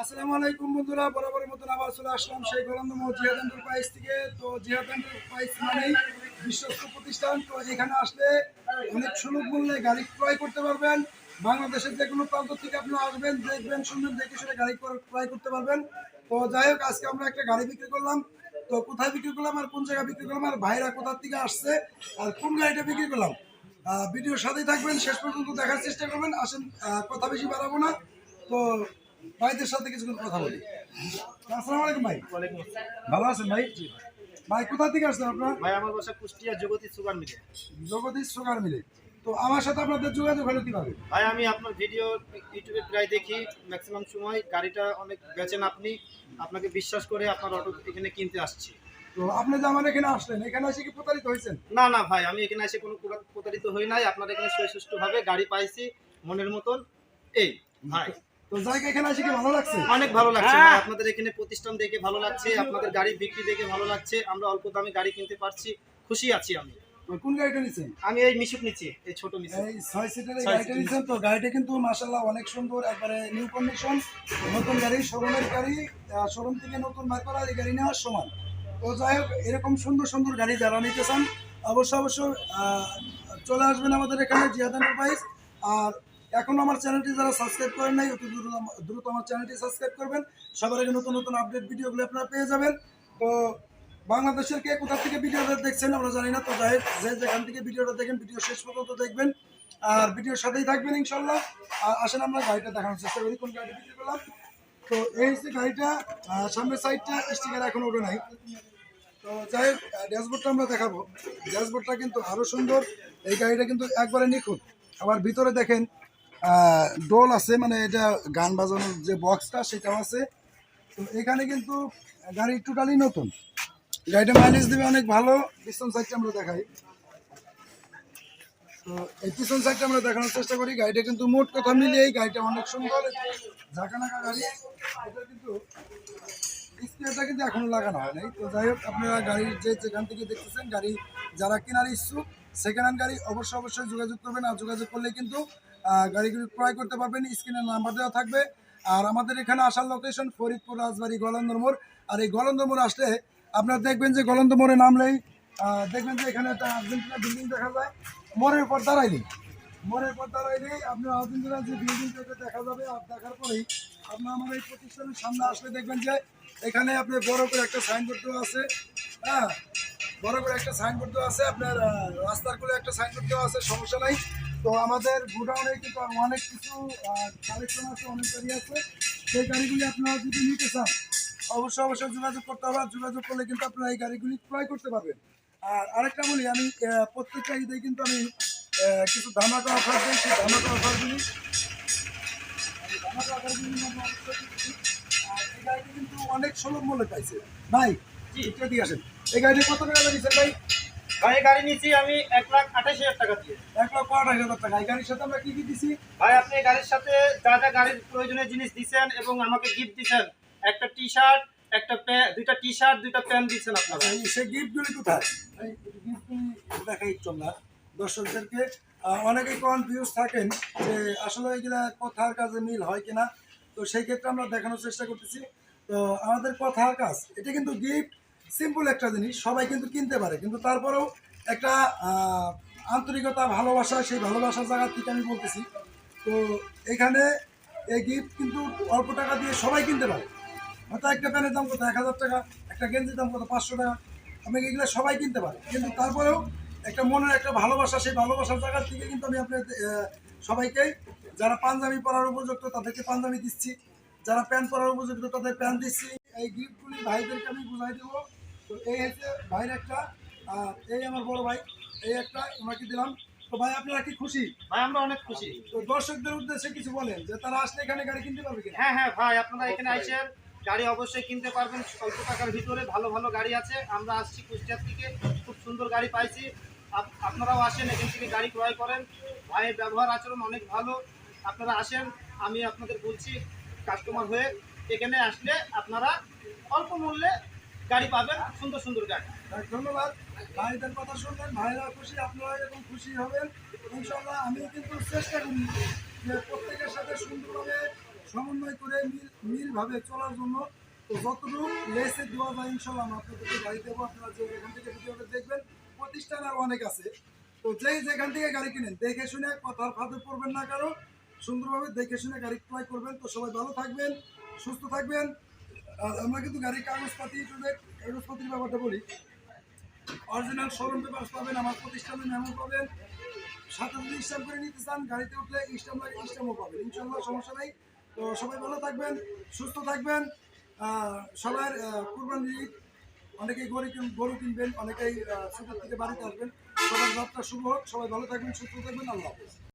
আসসালামু আলাইকুম বন্ধুরা, বরাবরের মতন আবার চলে আসলাম সেই গোলন্দম জিহাদ এন্টারপ্রাইজ থেকে। তো জিহাদ এন্টারপ্রাইজ মানেই বিশ্বস্ত প্রতিষ্ঠান। তো এখানে আসলে অনেক সুলভ মূল্যে গাড়ি ক্রয় করতে পারবেন। বাংলাদেশের যে কোনো প্রান্ত থেকে আপনি আসবেন, দেখবেন, শুনবেন, দেখে শুনে গাড়ি ক্রয়- করতে পারবেন। তো যাই হোক, আজকে আমরা একটা গাড়ি বিক্রি করলাম। তো কোথায় বিক্রি করলাম আর কোন জায়গায় বিক্রি করলাম আর ভাইরা কোথার থেকে আসছে আর কোন গাড়িটা বিক্রি করলাম? ভিডিওর সাথেই থাকবেন। শেষ পর্যন্ত দেখার চেষ্টা করবেন। আসেন কথা বেশি বাড়াবো না। তো ভাইদের সাথে কিছুক্ষণ কথা বলি। আসসালামু আলাইকুম ভাই। ভালো আছেন ভাই? ভাই। কোথা থেকে আসছেন আপনার? ভাই আমার বাসা কুষ্টিয়া জগতী সুগার মিলে। জগদীশ সুগার মিলে। তো আমার সাথে আপনাদের যোগাযোগ হলো কীভাবে? ভাই আমি আপনার ভিডিও ইউটিউবে প্রায় দেখি ম্যাক্সিমাম সময়। গাড়িটা অনেক বেচেন আপনি। আপনাকে বিশ্বাস করে আপনার অটো এখানে কিনতে আসছি। তো আপনি যে আমার এখানে আসলেন এখানে এসে কি প্রতারিত হয়েছেন? না না ভাই আমি এখানে এসে কোনো প্রতারিত হই নাই। আপনার এখানে সুষ্ঠুভাবে গাড়ি পাইছি মনের মতন। এই ভাই। তো জায়গা এখানে এসে কি ভালো লাগছে? অনেক ভালো লাগছে আপনাদের এখানে প্রতিষ্ঠান দেখে ভালো লাগছে আপনাদের গাড়ি বিক্রি দেখে ভালো লাগছে আমরা অল্প দামে গাড়ি কিনতে পারছি খুশি আছি আমি। কোন গাড়িটা নিচ্ছেন আমি এই মিশুক নিচ্ছি এই ছোট মিশুক। এই ছয় সিটের গাড়িটা সিটের। তো গাড়িটা কিন্তু মাসাল্লাহ অনেক সুন্দর একবারে নিউ কন্ডিশন নতুন গাড়ি শোরুমের গাড়ি শোরুম থেকে নতুন বার করা এই গাড়ি নেওয়ার সমান। তো যাই হোক এরকম সুন্দর সুন্দর গাড়ি যারা নিতে চান অবশ্য অবশ্য আহ, চলে আসবেন আমাদের এখানে জিয়াদ এন্টারপ্রাইজ আর এখন আমার চ্যানেলটি যারা সাবস্ক্রাইব করেন নাই, অতি দ্রুত দ্রুত আমার চ্যানেলটি সাবস্ক্রাইব করবেন। সবার আগে নতুন নতুন আপডেট ভিডিওগুলো আপনারা পেয়ে যাবেন। তো বাংলাদেশের কে কোথা থেকে ভিডিওটা দেখছেন আমরা জানি না, তো যাই যে যেখান থেকে ভিডিওটা দেখেন ভিডিও শেষ পর্যন্ত দেখবেন। আর ভিডিওর সাথেই থাকবেন ইনশাল্লাহ আর আসেন আমরা গাড়িটা দেখানোর চেষ্টা করি, কোন গাড়িটা বিক্রি করলাম। তো এই হচ্ছে গাড়িটা সামনের সাইডটা স্টিকার এখন ওঠে নাই। তো যাই হোক ড্যাশবোর্ডটা আমরা দেখাবো। ড্যাশবোর্ডটা কিন্তু আরও সুন্দর। এই গাড়িটা কিন্তু একবারে নিখুঁত। আবার ভিতরে দেখেন ডোল আছে মানে এটা গান বাজানোর যে বক্সটা সেটাও আছে। তো এখানে কিন্তু গাড়ি টোটালি নতুন। গাড়িটা মাইলেজ দেবে অনেক ভালো, পিছন সাইডটা আমরা দেখাই। তো এই পিছন সাইডটা আমরা দেখানোর চেষ্টা করি। গাড়িটা কিন্তু মোট কথা মিলিয়ে এই গাড়িটা অনেক সুন্দর। ঝাঁকানাকা গাড়ি। এটা কিন্তু স্পেয়ারটা কিন্তু এখনও লাগানো হয় নাই। তো যাই হোক, আপনারা গাড়ির যে যেখান থেকে দেখতেছেন, গাড়ি যারা কেনার ইচ্ছুক সেকেন্ড হ্যান্ড গাড়ি অবশ্যই অবশ্যই যোগাযোগ করবেন। আর যোগাযোগ করলে কিন্তু গাড়িগুলি ক্রয় করতে পারবেন স্ক্রিনের নাম্বার দেওয়া থাকবে। আর আমাদের এখানে আসার লোকেশন ফরিদপুর রাজবাড়ি গলন্দর মোড়। আর এই গলন্দর মোড় আসলে আপনারা দেখবেন যে গলন্দর মোড়ে নামলেই দেখবেন যে এখানে একটা আর্জেন্টিনা বিল্ডিং দেখা যায়। মোড়ের পর দাঁড়াইনি মোড়ের পর দাঁড়াইলেই আপনার আর্জেন্টিনা যে বিল্ডিংটাকে দেখা যাবে। আর দেখার পরেই আপনার আমার এই প্রতিষ্ঠানের সামনে আসলে দেখবেন যে এখানে আপনার বড় করে একটা সাইনবোর্ড দেওয়া আছে। হ্যাঁ বড় করে একটা সাইনবোর্ড দেওয়া আছে। আপনার রাস্তার করে একটা সাইনবোর্ড দেওয়া আছে, সমস্যা নাই। তো আমাদের গোডাউনে কিন্তু অনেক কিছু কালেকশন আছে অনেক গাড়ি আছে। সেই গাড়িগুলি আপনারা যদি নিতে চান অবশ্যই অবশ্যই যোগাযোগ করতে হবে। যোগাযোগ করলে কিন্তু আপনারা এই গাড়িগুলি ক্রয় করতে পারবেন। আর আরেকটা বলি আমি প্রত্যেকটা ঈদে কিন্তু আমি কিছু ধামাকা অফার দিই। সেই ধামাকা অফারগুলি ধামাকা আর এই গাড়িটি কিন্তু অনেক সুলভ মূল্যে পাইছে। ভাই জি। একটু দিয়ে আসেন। এই গাড়িটি কত টাকা লাগিয়েছেন ভাই? ভাই গাড়ি নিচ্ছি আমি এক লাখ আঠাশ হাজার টাকা দিয়ে। এক লক্ষ আঠাশ হাজার টাকা। এই গাড়ির সাথে আমরা কি কি দিছি? ভাই আপনি গাড়ির সাথে যা যা গাড়ির প্রয়োজনীয় জিনিস দিছেন এবং আমাকে গিফট দিছেন একটা টি শার্ট একটা প্যা- দুইটা টি শার্ট দুইটা প্যান্ট দিচ্ছেন আপনারা। সেই গিফটগুলি কোথায়? এই গিফটগুলি দেখাই চললাম দর্শকদেরকে। অনেকেই কনফিউজ থাকেন যে আসলে এগুলা কথার কাজে মিল হয় কিনা। তো সেই ক্ষেত্রে আমরা দেখানোর চেষ্টা করতেছি। তো আমাদের কথার কাজ এটা কিন্তু গিফট সিম্পল একটা জিনিস, সবাই কিন্তু কিনতে পারে। কিন্তু তারপরেও একটা আন্তরিকতা, ভালোবাসা, সেই ভালোবাসার জায়গা থেকে আমি বলতেছি। তো এখানে এই গিফট কিন্তু অল্প টাকা দিয়ে সবাই কিনতে পারে। হয়তো একটা প্যানের দাম কত? এক হাজার টাকা, একটা গেঞ্জির দাম কত? পাঁচশো টাকা। আমি এগুলো সবাই কিনতে পারি। কিন্তু তারপরেও একটা মনের একটা ভালোবাসা, সেই ভালোবাসার জায়গার থেকে কিন্তু আমি আপনার সবাইকে, যারা পাঞ্জাবি পরার উপযুক্ত, তাদেরকে পাঞ্জাবি দিচ্ছি। যারা প্যান্ট পরার উপযুক্ত, তাদের প্যান্ট দিচ্ছি। এই গিফটগুলি ভাইদেরকে আমি বুঝাই দেবো। তো এই হচ্ছে ভাইয়ের একটা আর এই আমার বড় ভাই এই একটা ওনাকে দিলাম। তো ভাই আপনারা কি খুশি? ভাই আমরা অনেক খুশি। তো দর্শকদের উদ্দেশ্যে কিছু বলেন যে তারা আসলে এখানে গাড়ি কিনতে পারবে কিনা? হ্যাঁ হ্যাঁ ভাই আপনারা এখানে আইসেন গাড়ি অবশ্যই কিনতে পারবেন অল্প টাকার ভিতরে ভালো ভালো গাড়ি আছে। আমরা আসছি কুষ্টিয়ার থেকে খুব সুন্দর গাড়ি পাইছি। আপ- আপনারাও আসেন এখান থেকে গাড়ি ক্রয় করেন। ভাইয়ের ব্যবহার আচরণ অনেক ভালো। আপনারা আসেন আমি আপনাদের বলছি কাস্টমার হয়ে এখানে আসলে আপনারা অল্প মূল্যে গাড়ি পাবেন, সুন্দর সুন্দর গাড়ি। ধন্যবাদ। ভাইদের কথা শুনলেন ভাইরা খুশি আপনারা এরকম খুশি হবেন। ইনশাল্লাহ আমি কিন্তু চেষ্টা করি যে প্রত্যেকের সাথে সুন্দরভাবে সমন্বয় করে মিল, মিলভাবে চলার জন্য। তো যতটুকু লেসে দেওয়া যায় ইনশাল্লাহ আমরা আপনাদেরকে গাড়ি দেবো। আপনারা যে এখান থেকে ভিডিওটা দেখবেন, প্রতিষ্ঠান আর অনেক আছে। তো যেই যেখান থেকে গাড়ি কিনেন, দেখে শুনে কথার ফাঁদে পড়বেন না কারও। সুন্দরভাবে দেখে শুনে গাড়ি ক্রয় করবেন। তো সবাই ভালো থাকবেন, সুস্থ থাকবেন। আমরা কিন্তু গাড়ির কাগজপাতি কাগজপাতির ব্যাপারটা বলি। অরিজিনাল শোরুম পেপার পাবেন, আমার প্রতিষ্ঠানের মেমো পাবেন। সাথে যদি স্ট্যাম্প করে নিতে চান, গাড়িতে উঠলে স্ট্যাম্প লাগে স্ট্যাম্পও পাবেন। ইনশাল্লাহ সমস্যা নেই। তো সবাই ভালো থাকবেন, সুস্থ থাকবেন। সবার কুরবানি ঈদ, অনেকেই গরু গরু কিনবেন, অনেকেই ছোটোর থেকে বাড়িতে আসবেন। সবার যাত্রা শুভ হোক, সবাই ভালো থাকবেন, সুস্থ থাকবেন, আল্লাহ হাফেজ।